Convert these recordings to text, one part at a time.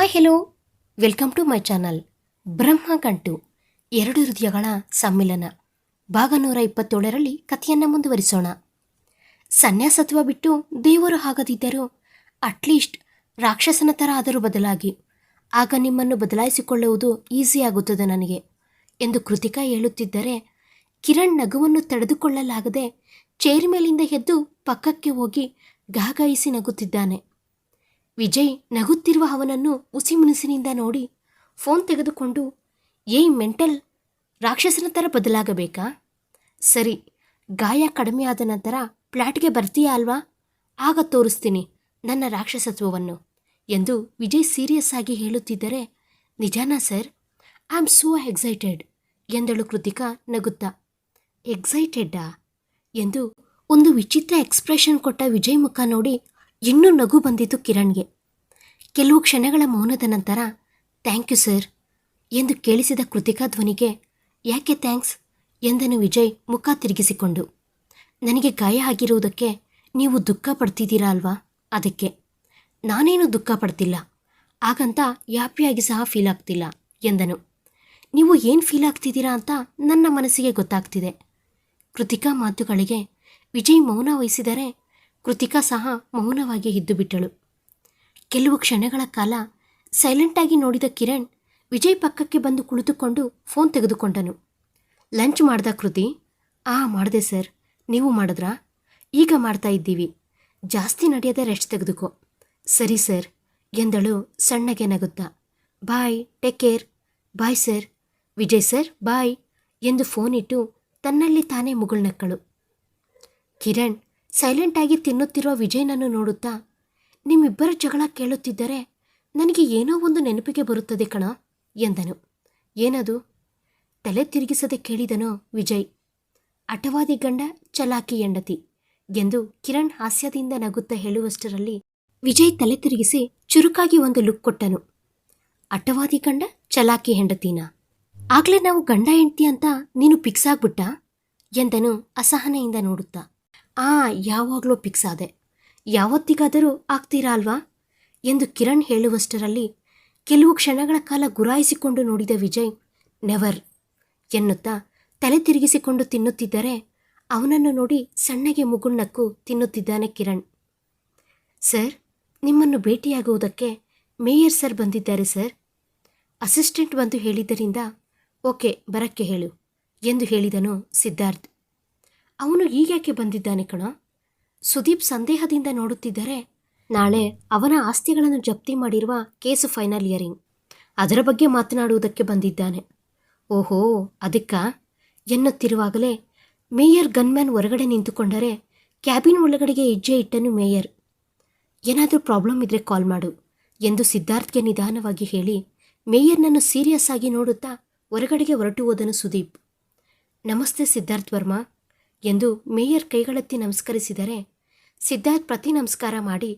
Hi hello welcome to my channel ಬ್ರಹ್ಮ ಕಂಟು. ಎರಡು ಹೃದಯಗಳ ಸಮ್ಮಿಲನ. ಭಾಗ ನೂರ ಇಪ್ಪತ್ತೇಳರಲ್ಲಿ ಕಥೆಯನ್ನು ಮುಂದುವರಿಸೋಣ. ಸನ್ಯಾಸತ್ವ ಬಿಟ್ಟು ದೇವರು ಆಗದಿದ್ದರೂ ಅಟ್ಲೀಸ್ಟ್ ರಾಕ್ಷಸನ ಥರ ಆದರೂ ಬದಲಾಗಿ. ಆಗ ನಿಮ್ಮನ್ನು ಬದಲಾಯಿಸಿಕೊಳ್ಳುವುದು ಈಸಿ ಆಗುತ್ತದೆ ನನಗೆ ಎಂದು ಕೃತಿಕಾ ಹೇಳುತ್ತಿದ್ದರೆ, ಕಿರಣ್ ನಗುವನ್ನು ತಡೆದುಕೊಳ್ಳಲಾಗದೆ ಚೇರ್ ಮೇಲಿಂದ ಎದ್ದು ಪಕ್ಕಕ್ಕೆ ಹೋಗಿ ಗಾಗಾಯಿಸಿ ನಗುತ್ತಿದ್ದಾನೆ. ವಿಜಯ್ ನಗುತ್ತಿರುವ ಅವನನ್ನು ಉಸಿಮುನಿಸಿನಿಂದ ನೋಡಿ ಫೋನ್ ತೆಗೆದುಕೊಂಡು, ಏಯ್ ಮೆಂಟಲ್, ರಾಕ್ಷಸನ ಥರ ಬದಲಾಗಬೇಕಾ? ಸರಿ, ಗಾಯ ಕಡಿಮೆ ಆದ ನಂತರ ಫ್ಲ್ಯಾಟ್ಗೆ ಬರ್ತೀಯಾ ಅಲ್ವಾ? ಆಗ ತೋರಿಸ್ತೀನಿ ನನ್ನ ರಾಕ್ಷಸತ್ವವನ್ನು ಎಂದು ವಿಜಯ್ ಸೀರಿಯಸ್ ಆಗಿ ಹೇಳುತ್ತಿದ್ದರೆ, ನಿಜಾನಾ sir? I am so excited ಎಂದಳು ಕೃತಿಕಾ ನಗುತ್ತಾ. ಎಕ್ಸೈಟೆಡ್ಡಾ? ಎಂದು ಒಂದು ವಿಚಿತ್ರ ಎಕ್ಸ್ಪ್ರೆಷನ್ ಕೊಟ್ಟ ವಿಜಯ್ ಮುಖ ನೋಡಿ ಇನ್ನೂ ನಗು ಬಂದಿತು ಕಿರಣ್ಗೆ. ಕೆಲವು ಕ್ಷಣಗಳ ಮೌನದ ನಂತರ, ಥ್ಯಾಂಕ್ ಯು ಸರ್ ಎಂದು ಕೇಳಿಸಿದ ಕೃತಿಕಾ ಧ್ವನಿಗೆ, ಯಾಕೆ ಥ್ಯಾಂಕ್ಸ್? ಎಂದನು ವಿಜಯ್ ಮುಖ ತಿರುಗಿಸಿಕೊಂಡು. ನನಗೆ ಗಾಯ ಆಗಿರುವುದಕ್ಕೆ ನೀವು ದುಃಖ ಪಡ್ತಿದ್ದೀರಾ ಅಲ್ವಾ? ಅದಕ್ಕೆ, ನಾನೇನು ದುಃಖ ಪಡ್ತಿಲ್ಲ. ಹಾಗಂತ ಯಾಪಿಯಾಗಿ ಸಹ ಫೀಲ್ ಆಗ್ತಿಲ್ಲ, ಎಂದನು. ನೀವು ಏನು ಫೀಲ್ ಆಗ್ತಿದ್ದೀರಾ ಅಂತ ನನ್ನ ಮನಸ್ಸಿಗೆ ಗೊತ್ತಾಗ್ತಿದೆ. ಕೃತಿಕಾ ಮಾತುಗಳಿಗೆ ವಿಜಯ್ ಮೌನ ವಹಿಸಿದರೆ ಕೃತಿಕಾ ಸಹ ಮೌನವಾಗಿ ಇದ್ದು ಬಿಟ್ಟಳು. ಕೆಲವು ಕ್ಷಣಗಳ ಕಾಲ ಸೈಲೆಂಟಾಗಿ ನೋಡಿದ ಕಿರಣ್ ವಿಜಯ್ ಪಕ್ಕಕ್ಕೆ ಬಂದು ಕುಳಿತುಕೊಂಡು ಫೋನ್ ತೆಗೆದುಕೊಂಡನು. ಲಂಚ್ ಮಾಡ್ದ ಕೃತಿ? ಆ, ಮಾಡಿದೆ ಸರ್. ನೀವು ಮಾಡಿದ್ರಾ? ಈಗ ಮಾಡ್ತಾ ಇದ್ದೀವಿ. ಜಾಸ್ತಿ ನಡೆಯದೆ ರೆಸ್ಟ್ ತೆಗೆದುಕೋ. ಸರಿ ಸರ್. ಎಂದಳು ಸಣ್ಣಗೆ ನಗುತ್ತಾ. Bye take care bye sir Vijay sir bye ಎಂದು ಫೋನ್ ಇಟ್ಟು ತನ್ನಲ್ಲಿ ತಾನೇ ಮುಗುಳ್ನಕ್ಕಳು. ಕಿರಣ್ ಸೈಲೆಂಟಾಗಿ ತಿನ್ನುತ್ತಿರುವ ವಿಜಯ್ನನ್ನು ನೋಡುತ್ತಾ ನಿಮ್ಮಿಬ್ಬರ ಜಗಳ ಕೇಳುತ್ತಿದ್ದರೆ ನನಗೆ ಏನೋ ಒಂದು ನೆನಪಿಗೆ ಬರುತ್ತದೆ ಕಣ, ಎಂದನು. ಏನದು? ತಲೆ ತಿರುಗಿಸದೆ ಕೇಳಿದನು ವಿಜಯ್. ಅಟವಾದಿ ಗಂಡ ಚಲಾಕಿ ಹೆಂಡತಿ ಎಂದು ಕಿರಣ್ ಹಾಸ್ಯದಿಂದ ನಗುತ್ತಾ ಹೇಳುವಷ್ಟರಲ್ಲಿ ವಿಜಯ್ ತಲೆ ತಿರುಗಿಸಿ ಚುರುಕಾಗಿ ಒಂದು ಲುಕ್ ಕೊಟ್ಟನು. ಅಟವಾದಿ ಗಂಡ ಚಲಾಕಿ ಹೆಂಡತಿನ. ಆಗ್ಲೇ ನಾವು ಗಂಡ ಹೆಂಡತಿ ಅಂತ ನೀನು ಫಿಕ್ಸ್ ಆಗ್ಬಿಟ್ಟ, ಎಂದನು ಅಸಹನೆಯಿಂದ ನೋಡುತ್ತಾ. ಆ, ಯಾವಾಗಲೂ ಫಿಕ್ಸ್ ಆದೆ. ಯಾವತ್ತಿಗಾದರೂ ಆಗ್ತೀರಾ ಅಲ್ವಾ ಎಂದು ಕಿರಣ್ ಹೇಳುವಷ್ಟರಲ್ಲಿ ಕೆಲವು ಕ್ಷಣಗಳ ಕಾಲ ಗುರಾಯಿಸಿಕೊಂಡು ನೋಡಿದ ವಿಜಯ್, ನೆವರ್ ಎನ್ನುತ್ತಾ ತಲೆ ತಿರುಗಿಸಿಕೊಂಡು ತಿನ್ನುತ್ತಿದ್ದರೆ ಅವನನ್ನು ನೋಡಿ ಸಣ್ಣಗೆ ಮುಗುಣ್ಣಕ್ಕೂ ತಿನ್ನುತ್ತಿದ್ದಾನೆ ಕಿರಣ್. ಸರ್, ನಿಮ್ಮನ್ನು ಭೇಟಿಯಾಗುವುದಕ್ಕೆ ಮೇಯರ್ ಸರ್ ಬಂದಿದ್ದಾರೆ ಸರ್. ಅಸಿಸ್ಟೆಂಟ್ ಬಂದು ಹೇಳಿದ್ದರಿಂದ ಓಕೆ, ಬರಕ್ಕೆ ಹೇಳು ಎಂದು ಹೇಳಿದನು ಸಿದ್ಧಾರ್ಥ್. ಅವನು ಈಗ್ಯಾಕೆ ಬಂದಿದ್ದಾನೆ ಕಣ? ಸುದೀಪ್ ಸಂದೇಹದಿಂದ ನೋಡುತ್ತಿದ್ದರೆ ನಾಳೆ ಅವನ ಆಸ್ತಿಗಳನ್ನು ಜಪ್ತಿ ಮಾಡಿರುವ ಕೇಸು ಫೈನಲ್ ಇಯರಿಂಗ್. ಅದರ ಬಗ್ಗೆ ಮಾತನಾಡುವುದಕ್ಕೆ ಬಂದಿದ್ದಾನೆ. ಓಹೋ, ಅದಕ್ಕ? ಎನ್ನುತ್ತಿರುವಾಗಲೇ ಮೇಯರ್ ಗನ್ಮ್ಯಾನ್ ಹೊರಗಡೆ ನಿಂತುಕೊಂಡರೆ ಕ್ಯಾಬಿನ್ ಒಳಗಡೆಗೆ ಹೆಜ್ಜೆ ಇಟ್ಟನು ಮೇಯರ್. ಏನಾದರೂ ಪ್ರಾಬ್ಲಮ್ ಇದ್ರೆ ಕಾಲ್ ಮಾಡು ಎಂದು ಸಿದ್ಧಾರ್ಥ್ಗೆ ನಿಧಾನವಾಗಿ ಹೇಳಿ ಮೇಯರ್ನನ್ನು ಸೀರಿಯಸ್ ಆಗಿ ನೋಡುತ್ತಾ ಹೊರಗಡೆಗೆ ಹೊರಟು ಹೋದನು ಸುದೀಪ್. ನಮಸ್ತೆ ಸಿದ್ಧಾರ್ಥ್ ವರ್ಮಾ. ಎಂದು ಮೇಯರ್ ಕೈಗಳೆತ್ತಿ ನಮಸ್ಕರಿಸಿದರೆ ಸಿದ್ಧಾರ್ಥ್ ಪ್ರತಿ ನಮಸ್ಕಾರ ಮಾಡಿ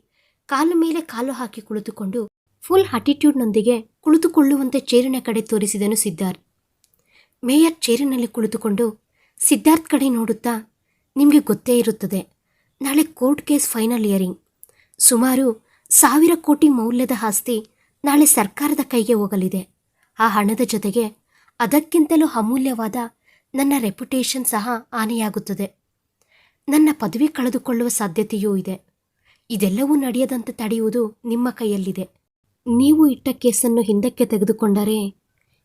ಕಾಲು ಮೇಲೆ ಕಾಲು ಹಾಕಿ ಕುಳಿತುಕೊಂಡು ಫುಲ್ ಅಟಿಟ್ಯೂಡ್ನೊಂದಿಗೆ ಕುಳಿತುಕೊಳ್ಳುವಂತೆ ಚೇರಿನ ಕಡೆ ತೋರಿಸಿದನು ಸಿದ್ಧಾರ್ಥ್. ಮೇಯರ್ ಚೇರಿನಲ್ಲಿ ಕುಳಿತುಕೊಂಡು, ಸಿದ್ಧಾರ್ಥ್ ಕಡೆ ನೋಡುತ್ತಾ, ನಿಮಗೆ ಗೊತ್ತೇ ಇರುತ್ತದೆ, ನಾಳೆ ಕೋರ್ಟ್ ಕೇಸ್ ಫೈನಲ್ ಇಯರಿಂಗ್. ಸುಮಾರು ಸಾವಿರ ಕೋಟಿ ಮೌಲ್ಯದ ಆಸ್ತಿ ನಾಳೆ ಸರ್ಕಾರದ ಕೈಗೆ ಹೋಗಲಿದೆ. ಆ ಹಣದ ಜೊತೆಗೆ ಅದಕ್ಕಿಂತಲೂ ಅಮೂಲ್ಯವಾದ ನನ್ನ ರೆಪ್ಯುಟೇಷನ್ ಸಹ ಹಾನಿಯಾಗುತ್ತದೆ ನನ್ನ ಪದವಿ ಕಳೆದುಕೊಳ್ಳುವ ಸಾಧ್ಯತೆಯೂ ಇದೆ. ಇದೆಲ್ಲವೂ ನಡೆಯದಂತೆ ತಡೆಯುವುದು ನಿಮ್ಮ ಕೈಯಲ್ಲಿದೆ. ನೀವು ಇಟ್ಟ ಕೇಸನ್ನು ಹಿಂದಕ್ಕೆ ತೆಗೆದುಕೊಂಡರೆ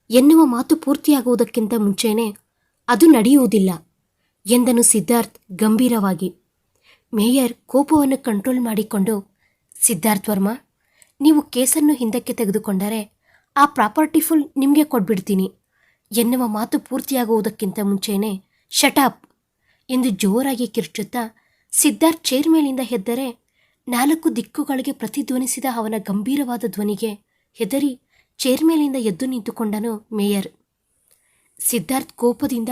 ಎನ್ನುವ ಮಾತು ಪೂರ್ತಿಯಾಗುವುದಕ್ಕಿಂತ ಮುಂಚೆನೇ ಅದು ನಡೆಯುವುದಿಲ್ಲ ಎಂದನು ಸಿದ್ಧಾರ್ಥ್ ಗಂಭೀರವಾಗಿ. ಮೇಯರ್ ಕೋಪವನ್ನು ಕಂಟ್ರೋಲ್ ಮಾಡಿಕೊಂಡು, ಸಿದ್ಧಾರ್ಥ್ ವರ್ಮಾ, ನೀವು ಕೇಸನ್ನು ಹಿಂದಕ್ಕೆ ತೆಗೆದುಕೊಂಡರೆ ಆ ಪ್ರಾಪರ್ಟಿ ಫುಲ್ ನಿಮಗೆ ಕೊಟ್ಬಿಡ್ತೀನಿ. ಎನ್ನುವ ಮಾತು ಪೂರ್ತಿಯಾಗುವುದಕ್ಕಿಂತ ಮುಂಚೆಯೇ ಶಟಾಪ್ ಎಂದು ಜೋರಾಗಿ ಕಿರ್ಚುತ್ತಾ ಸಿದ್ಧಾರ್ಥ್ ಚೇರ್ ಮೇಲಿಂದ ಹೆದ್ದರೆ ನಾಲ್ಕು ದಿಕ್ಕುಗಳಿಗೆ ಪ್ರತಿಧ್ವನಿಸಿದ ಅವನ ಗಂಭೀರವಾದ ಧ್ವನಿಗೆ ಹೆದರಿ ಚೇರ್ ಮೇಲಿಂದ ಎದ್ದು ನಿಂತುಕೊಂಡನು ಮೇಯರ್. ಸಿದ್ಧಾರ್ಥ್ ಕೋಪದಿಂದ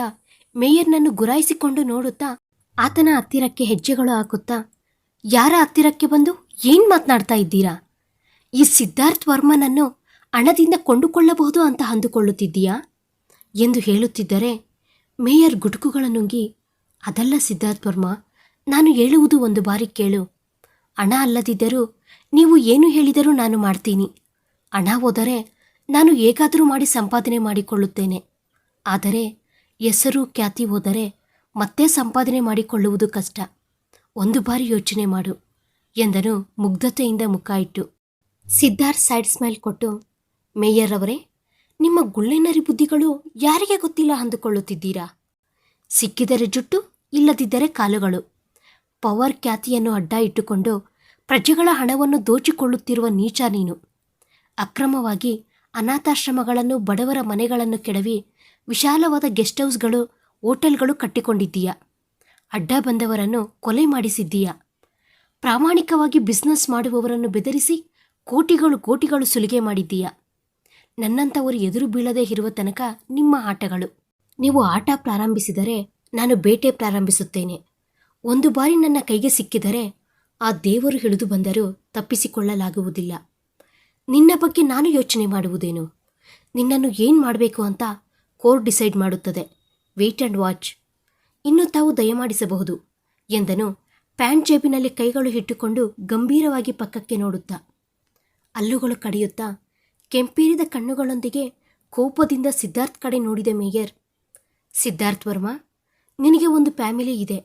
ಮೇಯರ್ನನ್ನು ಗುರಾಯಿಸಿಕೊಂಡು ನೋಡುತ್ತಾ ಆತನ ಹತ್ತಿರಕ್ಕೆ ಹೆಜ್ಜೆಗಳು ಹಾಕುತ್ತಾ, ಯಾರ ಹತ್ತಿರಕ್ಕೆ ಬಂದು ಏನು ಮಾತನಾಡ್ತಾ ಇದ್ದೀರಾ? ಈ ಸಿದ್ಧಾರ್ಥ್ ವರ್ಮನನ್ನು ಹಣದಿಂದ ಕೊಂಡುಕೊಳ್ಳಬಹುದು ಅಂತ ಅಂದುಕೊಳ್ಳುತ್ತಿದ್ದೀಯಾ? ಎಂದು ಹೇಳುತ್ತಿದ್ದರೆ, ಮೇಯರ್ ಗುಟುಕುಗಳ ನುಂಗಿ, ಅದಲ್ಲ ಸಿದ್ಧಾರ್ಥ್ ವರ್ಮ, ನಾನು ಹೇಳುವುದು ಒಂದು ಬಾರಿ ಕೇಳು. ಹಣ ಅಲ್ಲದಿದ್ದರೂ ನೀವು ಏನು ಹೇಳಿದರೂ ನಾನು ಮಾಡ್ತೀನಿ. ಹಣ ಹೋದರೆ ನಾನು ಹೇಗಾದರೂ ಮಾಡಿ ಸಂಪಾದನೆ ಮಾಡಿಕೊಳ್ಳುತ್ತೇನೆ. ಆದರೆ ಹೆಸರು ಖ್ಯಾತಿ ಹೋದರೆ ಮತ್ತೆ ಸಂಪಾದನೆ ಮಾಡಿಕೊಳ್ಳುವುದು ಕಷ್ಟ. ಒಂದು ಬಾರಿ ಯೋಚನೆ ಮಾಡು, ಎಂದನು ಮುಗ್ಧತೆಯಿಂದ ಮುಖ ಇಟ್ಟು. ಸಿದ್ಧಾರ್ಥ್ ಸೈಡ್ ಸ್ಮೈಲ್ ಕೊಟ್ಟು, ಮೇಯರ್ ಅವರೇ ನಿಮ್ಮ ಗುಳ್ಳೆನರಿ ಬುದ್ಧಿಗಳು ಯಾರಿಗೆ ಗೊತ್ತಿಲ್ಲ ಅಂದುಕೊಳ್ಳುತ್ತಿದ್ದೀರಾ? ಸಿಕ್ಕಿದರೆ ಜುಟ್ಟು, ಇಲ್ಲದಿದ್ದರೆ ಕಾಲುಗಳು. ಪವರ್ ಖ್ಯಾತಿಯನ್ನು ಅಡ್ಡ ಇಟ್ಟುಕೊಂಡು ಪ್ರಜೆಗಳ ಹಣವನ್ನು ದೋಚಿಕೊಳ್ಳುತ್ತಿರುವ ನೀಚ ನೀನು. ಅಕ್ರಮವಾಗಿ ಅನಾಥಾಶ್ರಮಗಳನ್ನು, ಬಡವರ ಮನೆಗಳನ್ನು ಕೆಡವಿ ವಿಶಾಲವಾದ ಗೆಸ್ಟ್ ಹೌಸ್ಗಳು, ಹೋಟೆಲ್ಗಳು ಕಟ್ಟಿಕೊಂಡಿದ್ದೀಯ? ಅಡ್ಡ ಬಂದವರನ್ನು ಕೊಲೆ ಮಾಡಿಸಿದ್ದೀಯ? ಪ್ರಾಮಾಣಿಕವಾಗಿ ಬಿಸ್ನೆಸ್ ಮಾಡುವವರನ್ನು ಬೆದರಿಸಿ ಕೋಟಿಗಳು ಕೋಟಿಗಳು ಸುಲಿಗೆ ಮಾಡಿದ್ದೀಯ? ನನ್ನಂಥವರು ಎದುರು ಬೀಳದೇ ಇರುವ ತನಕ ನಿಮ್ಮ ಆಟಗಳು. ನೀವು ಆಟ ಪ್ರಾರಂಭಿಸಿದರೆ ನಾನು ಬೇಟೆ ಪ್ರಾರಂಭಿಸುತ್ತೇನೆ. ಒಂದು ಬಾರಿ ನನ್ನ ಕೈಗೆ ಸಿಕ್ಕಿದರೆ ಆ ದೇವರು ಹಿಡಿದು ಬಂದರೂ ತಪ್ಪಿಸಿಕೊಳ್ಳಲಾಗುವುದಿಲ್ಲ. ನಿನ್ನ ಬಗ್ಗೆ ನಾನು ಯೋಚನೆ ಮಾಡುವುದೇನು? ನಿನ್ನನ್ನು ಏನು ಮಾಡಬೇಕು ಅಂತ ಕೋರ್ಟ್ ಡಿಸೈಡ್ ಮಾಡುತ್ತದೆ. Wait and watch. ಇನ್ನು ತಾವು ದಯಮಾಡಿಸಬಹುದು, ಎಂದನು ಪ್ಯಾಂಟ್ ಜೇಬಿನಲ್ಲಿ ಕೈಗಳು ಇಟ್ಟುಕೊಂಡು ಗಂಭೀರವಾಗಿ ಪಕ್ಕಕ್ಕೆ ನೋಡುತ್ತಾ. ಹಲ್ಲುಗಳು ಕಡಿಯುತ್ತಾ ಕೆಂಪೇರಿದ ಕಣ್ಣುಗಳೊಂದಿಗೆ ಕೋಪದಿಂದ ಸಿದ್ಧಾರ್ಥ್ ಕಡೆ ನೋಡಿದ ಮೇಯರ್, ಸಿದ್ಧಾರ್ಥ್ ವರ್ಮಾ, ನಿನಗೆ ಒಂದು ಫ್ಯಾಮಿಲಿ ಇದೆ.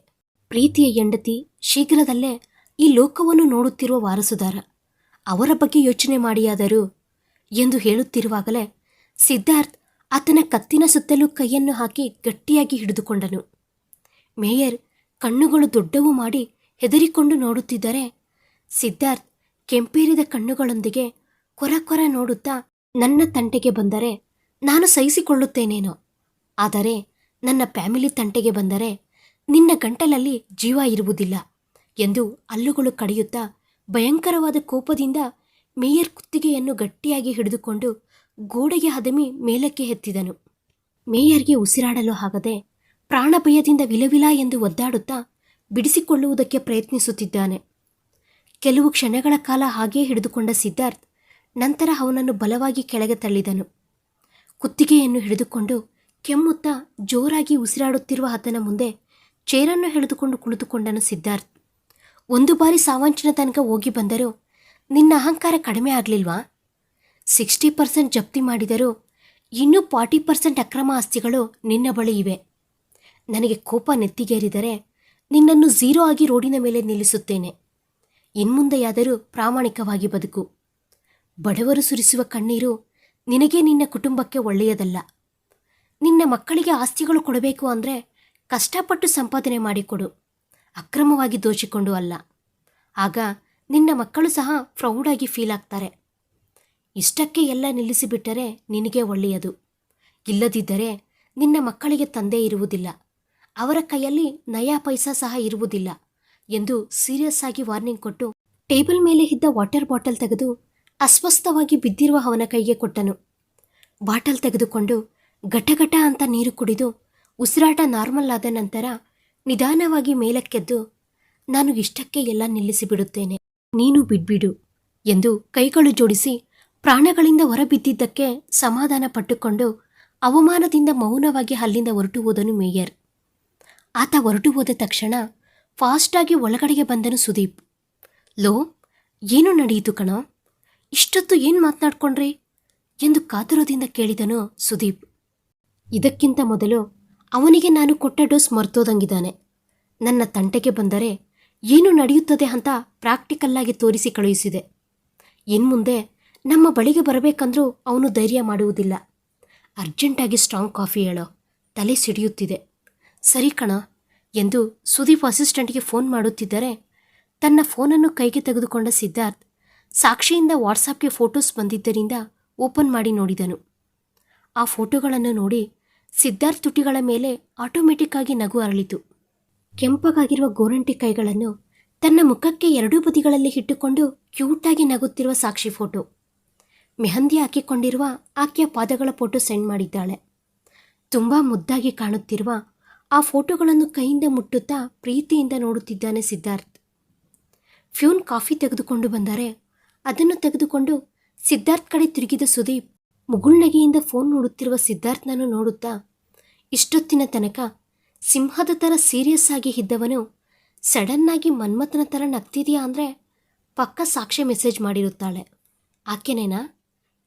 ಪ್ರೀತಿಯ ಹೆಂಡತಿ ಶೀಘ್ರದಲ್ಲೇ ಈ ಲೋಕವನ್ನು ನೋಡುತ್ತಿರುವ ವಾರಸುದಾರ. ಅವರ ಬಗ್ಗೆ ಯೋಚನೆ ಮಾಡಿಯಾದರು, ಎಂದು ಹೇಳುತ್ತಿರುವಾಗಲೇ ಸಿದ್ಧಾರ್ಥ್ ಆತನ ಕತ್ತಿನ ಸುತ್ತಲೂ ಕೈಯನ್ನು ಹಾಕಿ ಗಟ್ಟಿಯಾಗಿ ಹಿಡಿದುಕೊಂಡನು. ಮೇಯರ್ ಕಣ್ಣುಗಳು ದೊಡ್ಡವು ಮಾಡಿ ಹೆದರಿಕೊಂಡು ನೋಡುತ್ತಿದ್ದರೆ ಸಿದ್ಧಾರ್ಥ್ ಕೆಂಪೇರಿದ ಕಣ್ಣುಗಳೊಂದಿಗೆ ಕೊರ ಕೊರ ನೋಡುತ್ತಾ ನನ್ನ ತಂಟೆಗೆ ಬಂದರೆ ನಾನು ಸಹಿಸಿಕೊಳ್ಳುತ್ತೇನೇನೋ? ಆದರೆ ನನ್ನ ಫ್ಯಾಮಿಲಿ ತಂಟೆಗೆ ಬಂದರೆ ನಿನ್ನ ಗಂಟಲಲ್ಲಿ ಜೀವ ಇರುವುದಿಲ್ಲ ಎಂದು ಹಲ್ಲುಗಳು ಕಡಿಯುತ್ತಾ ಭಯಂಕರವಾದ ಕೋಪದಿಂದ ಮೇಯರ್ ಕುತ್ತಿಗೆಯನ್ನು ಗಟ್ಟಿಯಾಗಿ ಹಿಡಿದುಕೊಂಡು ಗೋಡೆಗೆ ಹದಮಿ ಮೇಲಕ್ಕೆ ಎತ್ತಿದನು. ಮೇಯರ್ಗೆ ಉಸಿರಾಡಲು ಆಗದೆ ಪ್ರಾಣಭಯದಿಂದ ವಿಲವಿಲ ಎಂದು ಒದ್ದಾಡುತ್ತಾ ಬಿಡಿಸಿಕೊಳ್ಳುವುದಕ್ಕೆ ಪ್ರಯತ್ನಿಸುತ್ತಿದ್ದಾನೆ. ಕೆಲವು ಕ್ಷಣಗಳ ಕಾಲ ಹಾಗೇ ಹಿಡಿದುಕೊಂಡ ಸಿದ್ಧಾರ್ಥ್ ನಂತರ ಅವನನ್ನು ಬಲವಾಗಿ ಕೆಳಗೆ ತಳ್ಳಿದನು. ಕುತ್ತಿಗೆಯನ್ನು ಹಿಡಿದುಕೊಂಡು ಕೆಮ್ಮುತ್ತಾ ಜೋರಾಗಿ ಉಸಿರಾಡುತ್ತಿರುವ ಆತನ ಮುಂದೆ ಚೇರನ್ನು ಹಿಡಿದುಕೊಂಡು ಕುಳಿತುಕೊಂಡನು ಸಿದ್ಧಾರ್ಥ್. ಒಂದು ಬಾರಿ ಸಾವಂಚಿನ ತನಕ ಹೋಗಿ ಬಂದರೂ, ನಿನ್ನ ಅಹಂಕಾರ ಕಡಿಮೆ ಆಗಲಿಲ್ವಾ? ಸಿಕ್ಸ್ಟಿ ಪರ್ಸೆಂಟ್ ಜಪ್ತಿ ಮಾಡಿದರೂ ಇನ್ನೂ ಫಾರ್ಟಿ ಪರ್ಸೆಂಟ್ ಅಕ್ರಮ ಆಸ್ತಿಗಳು ನಿನ್ನ ಬಳಿ ಇವೆ. ನನಗೆ ಕೋಪ ನೆತ್ತಿಗೇರಿದರೆ ನಿನ್ನನ್ನು ಝೀರೋ ಆಗಿ ರೋಡಿನ ಮೇಲೆ ನಿಲ್ಲಿಸುತ್ತೇನೆ. ಇನ್ಮುಂದೆಯಾದರೂ ಪ್ರಾಮಾಣಿಕವಾಗಿ ಬದುಕು. ಬಡವರು ಸುರಿಸುವ ಕಣ್ಣೀರು ನಿನಗೆ ನಿನ್ನ ಕುಟುಂಬಕ್ಕೆ ಒಳ್ಳೆಯದಲ್ಲ. ನಿನ್ನ ಮಕ್ಕಳಿಗೆ ಆಸ್ತಿಗಳು ಕೊಡಬೇಕು ಅಂದರೆ ಕಷ್ಟಪಟ್ಟು ಸಂಪಾದನೆ ಮಾಡಿಕೊಡು ಅಕ್ರಮವಾಗಿ ದೋಚಿಕೊಂಡು ಅಲ್ಲ. ಆಗ ನಿನ್ನ ಮಕ್ಕಳು ಸಹ ಪ್ರೌಡಾಗಿ ಫೀಲ್ ಆಗ್ತಾರೆ. ಇಷ್ಟಕ್ಕೆ ಎಲ್ಲ ನಿಲ್ಲಿಸಿಬಿಟ್ಟರೆ ನಿನಗೆ ಒಳ್ಳೆಯದು. ಇಲ್ಲದಿದ್ದರೆ ನಿನ್ನ ಮಕ್ಕಳಿಗೆ ತಂದೆ ಇರುವುದಿಲ್ಲ. ಅವರ ಕೈಯಲ್ಲಿ ನಯಾ ಪೈಸಾ ಸಹ ಇರುವುದಿಲ್ಲ ಎಂದು ಸೀರಿಯಸ್ ಆಗಿ ವಾರ್ನಿಂಗ್ ಕೊಟ್ಟು ಟೇಬಲ್ ಮೇಲೆ ಇದ್ದ ವಾಟರ್ ಬಾಟಲ್ ತೆಗೆದು ಅಸ್ವಸ್ಥವಾಗಿ ಬಿದ್ದಿರುವ ಅವನ ಕೈಗೆ ಕೊಟ್ಟನು. ಬಾಟಲ್ ತೆಗೆದುಕೊಂಡು ಘಟಘಟ ಅಂತ ನೀರು ಕುಡಿದು ಉಸಿರಾಟ ನಾರ್ಮಲ್ ಆದ ನಂತರ ನಿಧಾನವಾಗಿ ಮೇಲಕ್ಕೆದ್ದು, ನಾನು ಇಷ್ಟಕ್ಕೆ ಎಲ್ಲ ನಿಲ್ಲಿಸಿಬಿಡುತ್ತೇನೆ, ನೀನು ಬಿಡ್ಬಿಡು ಎಂದು ಕೈಗಳು ಜೋಡಿಸಿ ಪ್ರಾಣಗಳಿಂದ ಹೊರಬಿದ್ದಿದ್ದಕ್ಕೆ ಸಮಾಧಾನ ಪಟ್ಟುಕೊಂಡು ಅವಮಾನದಿಂದ ಮೌನವಾಗಿ ಅಲ್ಲಿಂದ ಹೊರಟು ಹೋದನು ಮೇಯರ್. ಆತ ಹೊರಟು ಹೋದ ತಕ್ಷಣ ಫಾಸ್ಟಾಗಿ ಒಳಗಡೆಗೆ ಬಂದನು ಸುದೀಪ್. ಲೋ, ಏನು ನಡೆಯಿತು ಕಣೋ? ಇಷ್ಟೊತ್ತು ಏನು ಮಾತನಾಡ್ಕೊಂಡ್ರಿ? ಎಂದು ಕಾತುರದಿಂದ ಕೇಳಿದನು ಸುದೀಪ್. ಇದಕ್ಕಿಂತ ಮೊದಲು ಅವನಿಗೆ ನಾನು ಕೊಟ್ಟ ಡೋಸ್ ಮರ್ತೋದಂಗಿದ್ದಾನೆ. ನನ್ನ ತಂಟೆಗೆ ಬಂದರೆ ಏನು ನಡೆಯುತ್ತದೆ ಅಂತ ಪ್ರಾಕ್ಟಿಕಲ್ಲಾಗಿ ತೋರಿಸಿ ಕಳುಹಿಸಿದೆ. ಇನ್ಮುಂದೆ ನಮ್ಮ ಬಳಿಗೆ ಬರಬೇಕಂದ್ರೂ ಅವನು ಧೈರ್ಯ ಮಾಡುವುದಿಲ್ಲ. ಅರ್ಜೆಂಟಾಗಿ ಸ್ಟ್ರಾಂಗ್ ಕಾಫಿ ಹೇಳೋ. ತಲೆ ಸಿಡಿಯುತ್ತಿದೆ. ಸರಿ ಕಣ ಎಂದು ಸುದೀಪ್ ಅಸಿಸ್ಟೆಂಟ್ಗೆ ಫೋನ್ ಮಾಡುತ್ತಿದ್ದರೆ ತನ್ನ ಫೋನನ್ನು ಕೈಗೆ ತೆಗೆದುಕೊಂಡ ಸಿದ್ಧಾರ್ಥ್ ಸಾಕ್ಷಿಯಿಂದ ವಾಟ್ಸಪ್ಗೆ ಫೋಟೋಸ್ ಬಂದಿದ್ದರಿಂದ ಓಪನ್ ಮಾಡಿ ನೋಡಿದನು. ಆ ಫೋಟೋಗಳನ್ನು ನೋಡಿ ಸಿದ್ಧಾರ್ಥ್ ತುಟಿಗಳ ಮೇಲೆ ಆಟೋಮೆಟಿಕ್ ಆಗಿ ನಗು ಅರಳಿತು. ಕೆಂಪಗಾಗಿರುವ ಗೋರಂಟಿ ಕೈಗಳನ್ನು ತನ್ನ ಮುಖಕ್ಕೆ ಎರಡೂ ಬದಿಗಳಲ್ಲಿ ಇಟ್ಟುಕೊಂಡು ಕ್ಯೂಟಾಗಿ ನಗುತ್ತಿರುವ ಸಾಕ್ಷಿ ಫೋಟೋ. ಮೆಹಂದಿ ಹಾಕಿಕೊಂಡಿರುವ ಆಕೆಯ ಪಾದಗಳ ಫೋಟೋ ಸೆಂಡ್ ಮಾಡಿದ್ದಾಳೆ. ತುಂಬ ಮುದ್ದಾಗಿ ಕಾಣುತ್ತಿರುವ ಆ ಫೋಟೋಗಳನ್ನು ಕೈಯಿಂದ ಮುಟ್ಟುತ್ತಾ ಪ್ರೀತಿಯಿಂದ ನೋಡುತ್ತಿದ್ದಾನೆ ಸಿದ್ಧಾರ್ಥ್. ಫ್ಯೂನ್ ಕಾಫಿ ತೆಗೆದುಕೊಂಡು ಬಂದರೆ ಅದನ್ನು ತೆಗೆದುಕೊಂಡು ಸಿದ್ಧಾರ್ಥ್ ಕಡೆ ತಿರುಗಿದ ಸುದೀಪ್ ಮುಗುಳ್ನಗೆಯಿಂದ ಫೋನ್ ನೋಡುತ್ತಿರುವ ಸಿದ್ಧಾರ್ಥನನ್ನು ನೋಡುತ್ತಾ, ಇಷ್ಟೊತ್ತಿನ ತನಕ ಸಿಂಹದ ಥರ ಸೀರಿಯಸ್ ಆಗಿ ಇದ್ದವನು ಸಡನ್ನಾಗಿ ಮನ್ಮಥನ ಥರ ನಗ್ತಿದೆಯಾ ಅಂದರೆ ಪಕ್ಕ ಸಾಕ್ಷಿ ಮೆಸೇಜ್ ಮಾಡಿರುತ್ತಾಳೆ. ಆಕೆನೇನಾ?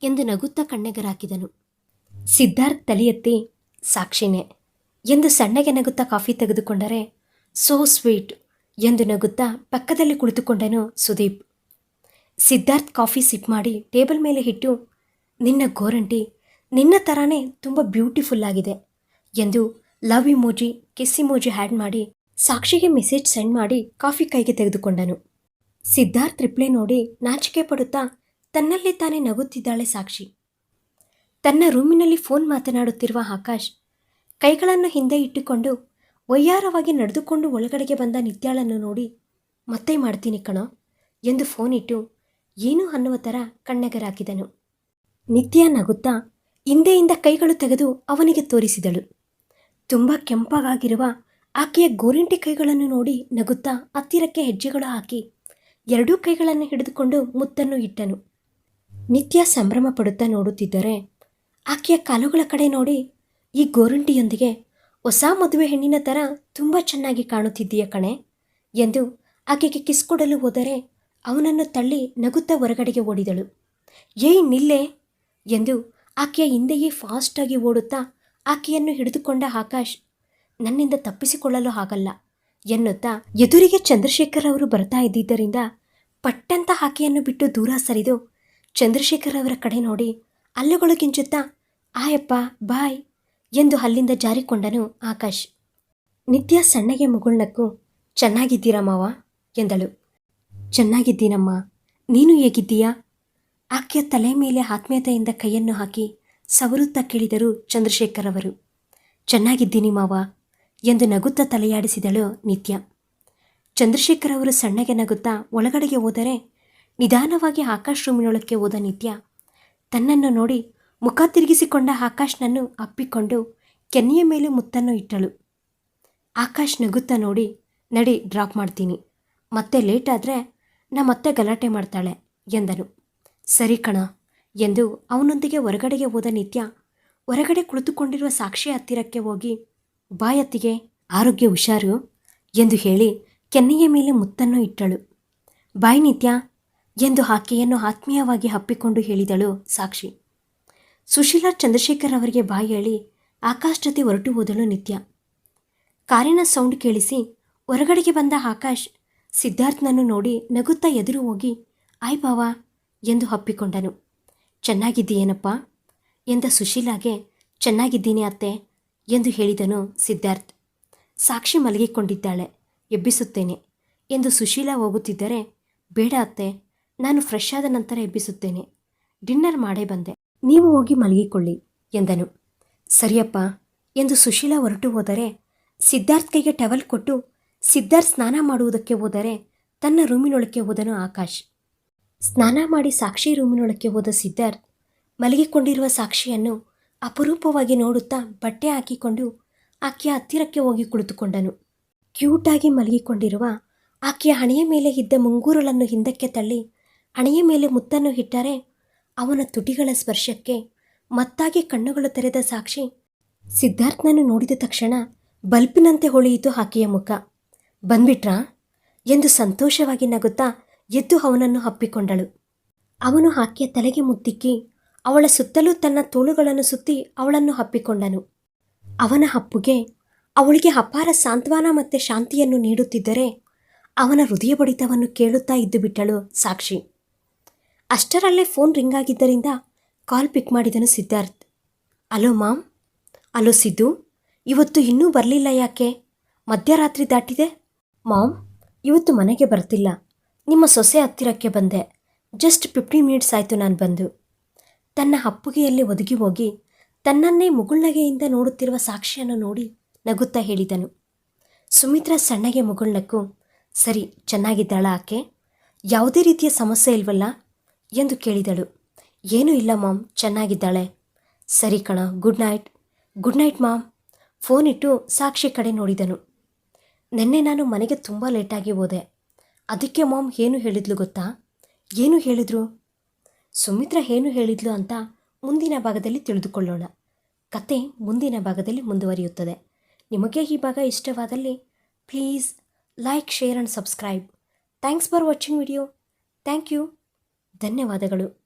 ಎಂದು ನಗುತ್ತಾ ಕಣ್ಣೆಗರಾಕಿದನು. ಸಿದ್ಧಾರ್ಥ್ ತಲೆಯೆತ್ತಿ ಸಾಕ್ಷಿನೇ, ಎಂದು ಸಣ್ಣಗೆ ನಗುತ್ತಾ ಕಾಫಿ ತೆಗೆದುಕೊಂಡರೆ ಸೋ ಸ್ವೀಟ್ ಎಂದು ನಗುತ್ತಾ ಪಕ್ಕದಲ್ಲಿ ಕುಳಿತುಕೊಂಡನು ಸುದೀಪ್. ಸಿದ್ಧಾರ್ಥ್ ಕಾಫಿ ಸಿಪ್ ಮಾಡಿ ಟೇಬಲ್ ಮೇಲೆ ಇಟ್ಟು, ನಿನ್ನ ಗೋರಂಟಿ ನಿನ್ನ ಥರಾನೇ ತುಂಬ ಬ್ಯೂಟಿಫುಲ್ ಆಗಿದೆ ಎಂದು love emoji, kiss emoji add ಮಾಡಿ ಸಾಕ್ಷಿಗೆ ಮೆಸೇಜ್ ಸೆಂಡ್ ಮಾಡಿ ಕಾಫಿ ಕೈಗೆ ತೆಗೆದುಕೊಂಡನು. ಸಿದ್ಧಾರ್ಥ್ ರಿಪ್ಲೈ ನೋಡಿ ನಾಚಿಕೆ ಪಡುತ್ತಾ ತನ್ನಲ್ಲಿ ತಾನೇ ನಗುತ್ತಿದ್ದಾಳೆ ಸಾಕ್ಷಿ. ತನ್ನ ರೂಮಿನಲ್ಲಿ ಫೋನ್ ಮಾತನಾಡುತ್ತಿರುವ ಆಕಾಶ್ ಕೈಗಳನ್ನು ಹಿಂದೆ ಇಟ್ಟುಕೊಂಡು ವಯ್ಯಾರವಾಗಿ ನಡೆದುಕೊಂಡು ಒಳಗಡೆಗೆ ಬಂದ ನಿತ್ಯಾಳನ್ನು ನೋಡಿ, ಮತ್ತೆ ಮಾಡ್ತೀನಿ ಕಣೋ ಎಂದು ಫೋನ್ ಇಟ್ಟು ಏನು ಅನ್ನುವ ಥರ ಕಣ್ಣೆಗರಾಕಿದನು ನಿತ್ಯ ನಗುತ್ತಾ ಹಿಂದೆಯಿಂದ ಕೈಗಳು ತೆಗೆದು ಅವನಿಗೆ ತೋರಿಸಿದಳು. ತುಂಬ ಕೆಂಪಾಗಿರುವ ಆಕೆಯ ಗೋರಿಂಟಿ ಕೈಗಳನ್ನು ನೋಡಿ ನಗುತ್ತಾ ಹತ್ತಿರಕ್ಕೆ ಹೆಜ್ಜೆಗಳು ಹಾಕಿ ಎರಡೂ ಕೈಗಳನ್ನು ಹಿಡಿದುಕೊಂಡು ಮುತ್ತನ್ನು ಇಟ್ಟನು. ನಿತ್ಯ ಸಂಭ್ರಮ ಪಡುತ್ತಾ ನೋಡುತ್ತಿದ್ದರೆ ಆಕೆಯ ಕಾಲುಗಳ ಕಡೆ ನೋಡಿ ಈ ಗೋರಂಟಿಯೊಂದಿಗೆ ಹೊಸ ಮದುವೆ ಹೆಣ್ಣಿನ ಥರ ತುಂಬ ಚೆನ್ನಾಗಿ ಕಾಣುತ್ತಿದ್ದೀಯ ಕಣೆ ಎಂದು ಆಕೆಗೆ ಕಿಸ್ ಕೊಡಲು ಹೋದರೆ ಅವನನ್ನು ತಳ್ಳಿ ನಗುತ್ತಾ ಹೊರಗಡೆಗೆ ಓಡಿದಳು. ಏಯ್ ನಿಲ್ಲೆ! ಎಂದು ಆಕೆಯ ಹಿಂದೆಯೇ ಫಾಸ್ಟಾಗಿ ಓಡುತ್ತಾ ಆಕೆಯನ್ನು ಹಿಡಿದುಕೊಂಡ ಆಕಾಶ್, ನನ್ನಿಂದ ತಪ್ಪಿಸಿಕೊಳ್ಳಲು ಆಗಲ್ಲ ಎನ್ನುತ್ತಾ ಎದುರಿಗೆ ಚಂದ್ರಶೇಖರ್ ಅವರು ಬರ್ತಾ ಇದ್ದಿದ್ದರಿಂದ ಪಟ್ಟಂತ ಆಕೆಯನ್ನು ಬಿಟ್ಟು ದೂರ ಸರಿದು ಚಂದ್ರಶೇಖರ್ ಅವರ ಕಡೆ ನೋಡಿ ಅಲ್ಲುಗಳು ಕಿಂಚುತ್ತಾ, ಆಯಪ್ಪ, ಬಾಯ್ ಎಂದು ಅಲ್ಲಿಂದ ಜಾರಿಕೊಂಡನು ಆಕಾಶ್. ನಿತ್ಯ ಸಣ್ಣಗೆ ಮುಗುಳ್ನಕ್ಕು ಚೆನ್ನಾಗಿದ್ದೀರಾ ಮಾವ? ಎಂದಳು. ಚೆನ್ನಾಗಿದ್ದೀನಮ್ಮ. ನೀನು ಹೇಗಿದ್ದೀಯಾ? ಆಕೆಯ ತಲೆ ಮೇಲೆ ಆತ್ಮೀಯತೆಯಿಂದ ಕೈಯನ್ನು ಹಾಕಿ ಸವರುತ್ತಾ ಕೇಳಿದರು ಚಂದ್ರಶೇಖರ್ ಅವರು. ಚೆನ್ನಾಗಿದ್ದೀನಿ ಮಾವ ಎಂದು ನಗುತ್ತಾ ತಲೆಯಾಡಿಸಿದಳು ನಿತ್ಯ. ಚಂದ್ರಶೇಖರ್ ಅವರು ಸಣ್ಣಗೆ ನಗುತ್ತಾ ಒಳಗಡೆಗೆ ಹೋದರೆ ನಿಧಾನವಾಗಿ ಆಕಾಶ್ ರೂಮಿನೊಳಕ್ಕೆ ಹೋದ ನಿತ್ಯ ತನ್ನನ್ನು ನೋಡಿ ಮುಖ ತಿರುಗಿಸಿಕೊಂಡ ಆಕಾಶ್ನನ್ನು ಅಪ್ಪಿಕೊಂಡು ಕೆನ್ನೆಯ ಮೇಲೆ ಮುತ್ತನ್ನು ಇಟ್ಟಳು. ಆಕಾಶ್ ನಗುತ್ತಾ ನೋಡಿ, ನಡಿ ಡ್ರಾಪ್ ಮಾಡ್ತೀನಿ. ಮತ್ತೆ ಲೇಟ್ ಆದರೆ ನಾ ಮತ್ತೆ ಗಲಾಟೆ ಮಾಡ್ತಾಳೆ ಎಂದನು. ಸರಿ ಕಣ ಎಂದು ಅವನೊಂದಿಗೆ ಹೊರಗಡೆಗೆ ಹೋದ ನಿತ್ಯ ಹೊರಗಡೆ ಕುಳಿತುಕೊಂಡಿರುವ ಸಾಕ್ಷಿ ಹತ್ತಿರಕ್ಕೆ ಹೋಗಿ ಬಾಯತ್ತಿಗೆ ಆರೋಗ್ಯ ಹುಷಾರು ಎಂದು ಹೇಳಿ ಕೆನ್ನೆಯ ಮೇಲೆ ಮುತ್ತನ್ನು ಇಟ್ಟಳು. ಬಾಯ್ ನಿತ್ಯ ಎಂದು ಆಕೆಯನ್ನು ಆತ್ಮೀಯವಾಗಿ ಹಪ್ಪಿಕೊಂಡು ಹೇಳಿದಳು ಸಾಕ್ಷಿ. ಸುಶೀಲಾ ಚಂದ್ರಶೇಖರ್ ಅವರಿಗೆ ಬಾಯಿ ಹೇಳಿ ಆಕಾಶ್ ಜೊತೆ ಹೊರಟು ಹೋದಳು ನಿತ್ಯ. ಕಾರಿನ ಸೌಂಡ್ ಕೇಳಿಸಿ ಹೊರಗಡೆಗೆ ಬಂದ ಆಕಾಶ್ ಸಿದ್ಧಾರ್ಥ್ನನ್ನು ನೋಡಿ ನಗುತ್ತಾ ಎದುರು ಹೋಗಿ, ಆಯ್ ಬಾವ, ಎಂದು ಹಪ್ಪಿಕೊಂಡನು. ಚೆನ್ನಾಗಿದ್ದೀಯೇನಪ್ಪ? ಎಂದ ಸುಶೀಲಾಗೆ, ಚೆನ್ನಾಗಿದ್ದೀನಿ ಅತ್ತೆ, ಎಂದು ಹೇಳಿದನು ಸಿದ್ಧಾರ್ಥ್. ಸಾಕ್ಷಿ ಮಲಗಿಕೊಂಡಿದ್ದಾಳೆ. ಎಬ್ಬಿಸುತ್ತೇನೆ, ಎಂದು ಸುಶೀಲಾ ಹೋಗುತ್ತಿದ್ದರೆ, ಬೇಡ ಅತ್ತೆ, ನಾನು ಫ್ರೆಶ್ ಆದ ನಂತರ ಎಬ್ಬಿಸುತ್ತೇನೆ. ಡಿನ್ನರ್ ಮಾಡೇ ಬಂದೆ. ನೀವು ಹೋಗಿ ಮಲಗಿಕೊಳ್ಳಿ, ಎಂದನು. ಸರಿಯಪ್ಪ, ಎಂದು ಸುಶೀಲಾ ಹೊರಟು ಹೋದರೆ, ಸಿದ್ಧಾರ್ಥ್ ಕೈಗೆ ಟವಲ್ ಕೊಟ್ಟು ಸಿದ್ಧಾರ್ಥ್ ಸ್ನಾನ ಮಾಡುವುದಕ್ಕೆ ಹೋದರೆ ತನ್ನ ರೂಮಿನೊಳಕ್ಕೆ ಹೋದನು ಆಕಾಶ್. ಸ್ನಾನ ಮಾಡಿ ಸಾಕ್ಷಿ ರೂಮಿನೊಳಕ್ಕೆ ಹೋದ ಸಿದ್ಧಾರ್ಥ್ ಮಲಗಿಕೊಂಡಿರುವ ಸಾಕ್ಷಿಯನ್ನು ಅಪರೂಪವಾಗಿ ನೋಡುತ್ತಾ ಬಟ್ಟೆ ಹಾಕಿಕೊಂಡು ಆಕೆಯ ಹತ್ತಿರಕ್ಕೆ ಹೋಗಿ ಕುಳಿತುಕೊಂಡನು. ಕ್ಯೂಟಾಗಿ ಮಲಗಿಕೊಂಡಿರುವ ಆಕೆಯ ಹಣೆಯ ಮೇಲೆ ಇದ್ದ ಮುಂಗೂರಲನ್ನು ಹಿಂದಕ್ಕೆ ತಳ್ಳಿ ಹಣೆಯ ಮೇಲೆ ಮುತ್ತನ್ನು ಇಟ್ಟರೆ ಅವನ ತುಟಿಗಳ ಸ್ಪರ್ಶಕ್ಕೆ ಮತ್ತಾಗಿ ಕಣ್ಣುಗಳು ತೆರೆದ ಸಾಕ್ಷಿ ಸಿದ್ಧಾರ್ಥನನ್ನು ನೋಡಿದ ತಕ್ಷಣ ಬಲ್ಪಿನಂತೆ ಹೊಳೆಯಿತು ಆಕೆಯ ಮುಖ. ಬಂದ್ಬಿಟ್ರಾ? ಎಂದು ಸಂತೋಷವಾಗಿ ನಗುತ್ತಾ ಎದ್ದು ಅವನನ್ನು ಹಪ್ಪಿಕೊಂಡಳು ಅವನು ಆಕೆಯ ತಲೆಗೆ ಮುತ್ತಿಕ್ಕಿ ಅವಳ ಸುತ್ತಲೂ ತನ್ನ ತೋಳುಗಳನ್ನು ಸುತ್ತಿ ಅವಳನ್ನು ಹಪ್ಪಿಕೊಂಡನು ಅವನ ಹಪ್ಪುಗೆ ಅವಳಿಗೆ ಅಪಾರ ಸಾಂತ್ವನ ಮತ್ತು ಶಾಂತಿಯನ್ನು ನೀಡುತ್ತಿದ್ದರೆ ಅವನ ಹೃದಯ ಬಡಿತವನ್ನು ಕೇಳುತ್ತಾ ಇದ್ದು ಬಿಟ್ಟಳು ಸಾಕ್ಷಿ. ಅಷ್ಟರಲ್ಲೇ ಫೋನ್ ರಿಂಗ್ ಆಗಿದ್ದರಿಂದ ಕಾಲ್ ಪಿಕ್ ಮಾಡಿದನು Siddharth. Hello mom, hello Siddu, ಇವತ್ತು ಇನ್ನೂ ಬರಲಿಲ್ಲ ಯಾಕೆ? ಮಧ್ಯರಾತ್ರಿ ದಾಟಿದೆ? ಮಾಮ್, ಇವತ್ತು ಮನೆಗೆ ಬರ್ತಿಲ್ಲ. ನಿಮ್ಮ ಸೊಸೆ ಹತ್ತಿರಕ್ಕೆ ಬಂದೆ. ಜಸ್ಟ್ ಫಿಫ್ಟೀನ್ ಮಿನಿಟ್ಸ್ ಆಯಿತು ನಾನು ಬಂದು. ತನ್ನ ಅಪ್ಪುಗೆಯಲ್ಲಿ ಒದಗಿ ಹೋಗಿ ತನ್ನನ್ನೇ ಮುಗುಳ್ನಗೆಯಿಂದ ನೋಡುತ್ತಿರುವ ಸಾಕ್ಷಿಯನ್ನು ನೋಡಿ ನಗುತ್ತಾ ಹೇಳಿದನು. ಸುಮಿತ್ರಾ ಸಣ್ಣಗೆ ಮುಗುಳ್ನಕ್ಕು ಸರಿ, ಚೆನ್ನಾಗಿದ್ದಾಳ ಆಕೆ. ಯಾವುದೇ ರೀತಿಯ ಸಮಸ್ಯೆ ಇಲ್ವಲ್ಲ? ಎಂದು ಕೇಳಿದಳು. ಏನೂ ಇಲ್ಲ ಮಾಮ್, ಚೆನ್ನಾಗಿದ್ದಾಳೆ. ಸರಿ ಕಣ, good night. Good night mom. Phone ಇಟ್ಟು ಸಾಕ್ಷಿ ಕಡೆ ನೋಡಿದನು. ನಿನ್ನೆ ನಾನು ಮನೆಗೆ ತುಂಬ ಲೇಟಾಗಿ ಹೋದೆ. ಅದಕ್ಕೆ ಮಾಮ್ ಏನು ಹೇಳಿದ್ಲು ಗೊತ್ತಾ? ಏನು ಹೇಳಿದ್ರು? ಸುಮಿತ್ರಾ ಏನು ಹೇಳಿದ್ಲು ಅಂತ ಮುಂದಿನ ಭಾಗದಲ್ಲಿ ತಿಳಿದುಕೊಳ್ಳೋಣ. ಕತೆ ಮುಂದಿನ ಭಾಗದಲ್ಲಿ ಮುಂದುವರಿಯುತ್ತದೆ. ನಿಮಗೆ ಈ ಭಾಗ ಇಷ್ಟವಾದಲ್ಲಿ please like share and subscribe thanks for watching video thank you ಧನ್ಯವಾದಗಳು.